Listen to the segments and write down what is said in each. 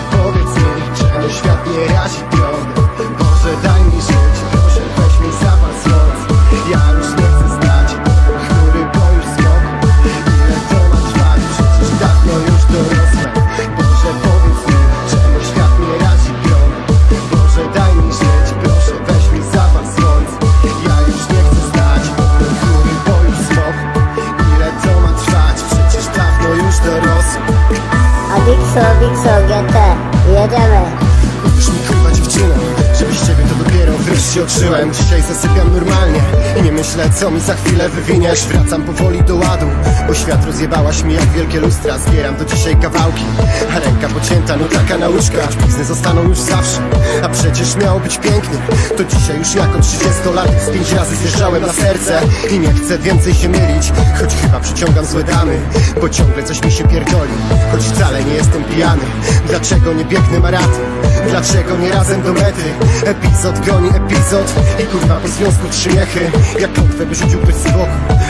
powiedz mi, czemu świat nie razi pion Boże daj mi żyć, proszę weź mi zapas moc. Ja już nie chcę znać chmury, bo już smok Ile to ma trwać, przecież dawno już dorosłem Boże powiedz mi, czemu świat nie razi pion Boże daj mi żyć, proszę weź mi zapas moc. Ja już nie chcę znać chmury, bo już smok Ile to ma trwać, przecież dawno już dorosłem A Dixo, Dixo, GT, jedziemy. Już mi dopiero wreszcie odczułem Dzisiaj zasypiam normalnie I nie myślę co mi za chwilę wywiniesz. Wracam powoli do ładu Bo świat rozjebałaś mi jak wielkie lustra. Zbieram do dzisiaj kawałki A ręka pocięta, no taka nauczka Blizny zostaną już zawsze A przecież miało być pięknie. To dzisiaj już jako 30-latek Z pięć razy zjeżdżałem na serce I nie chcę więcej się mylić Choć chyba przyciągam złe damy Bo ciągle coś mi się pierdoli. Choć wcale nie jestem pijany Dlaczego nie biegnę maraton? Dlaczego nie razem do mety? Epizod goni epizod I kurwa po związku trzy jechy Jak klątwę wyrzuciłbyś z boku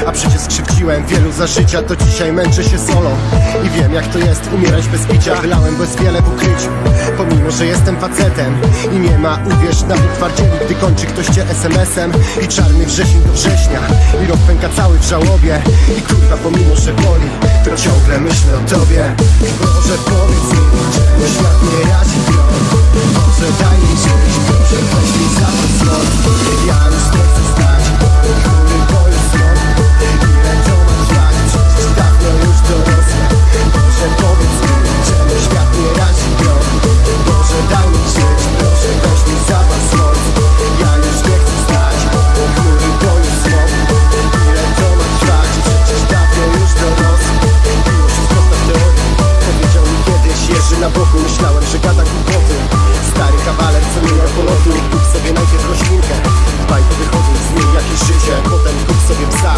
A przecież skrzywdziłem wielu za życia To dzisiaj męczę się solo. I wiem jak to jest umierać bez picia. Wylałem bez wiele w ukryciu Pomimo, że jestem facetem. I nie ma, uwierz, nawet twardzieli Gdy kończy ktoś cię SMS-em I czarny wrzesień do września I rok pęka cały w żałobie. I kurwa pomimo, że boli To ciągle myślę o tobie. Boże powiedz mi Czemu świat nie razi Myślałem, że gada głupoty Stary kawaler, co nie miał polotu Kup sobie najpierw roślinkę Dbaj, bo wychodzą z niej jakieś życie Potem kup sobie psa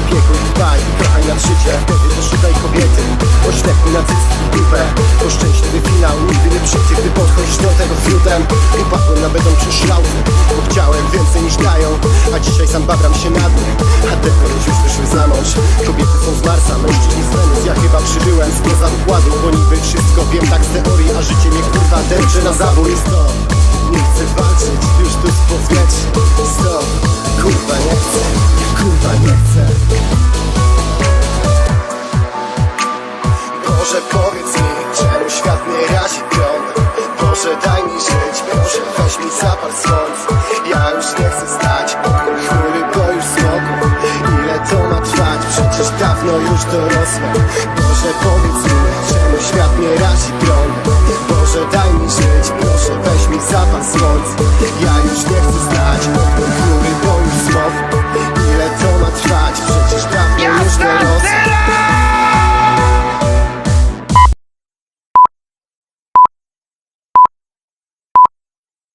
Opiekuj, dbaj i kochaj nad życie Wtedy poszukaj kobiety Oślepnij na cycki i dupę Bo szczęśliwy finał nigdy nie przyjdzie Gdy podchodzisz do tego fiutem Upadłem na beton przy szlauce Bo chciałem więcej niż dają A dzisiaj sam babram się na A te już wyszły za mąż. Kobiety są z Marsa, mężczyźni z Wenus Ja chyba przybyłem spoza układu Boże powiedz mi, czemu świat nie razi pion Boże daj mi żyć, proszę weź mi zapal słońc Ja już nie chcę stać wokół chmury, bo już smoku. Ile to ma trwać, przecież dawno już dorosłem Boże powiedz mi, czemu świat nie razi pion Boże daj mi żyć, proszę weź mi zapal słońc Ja już nie chcę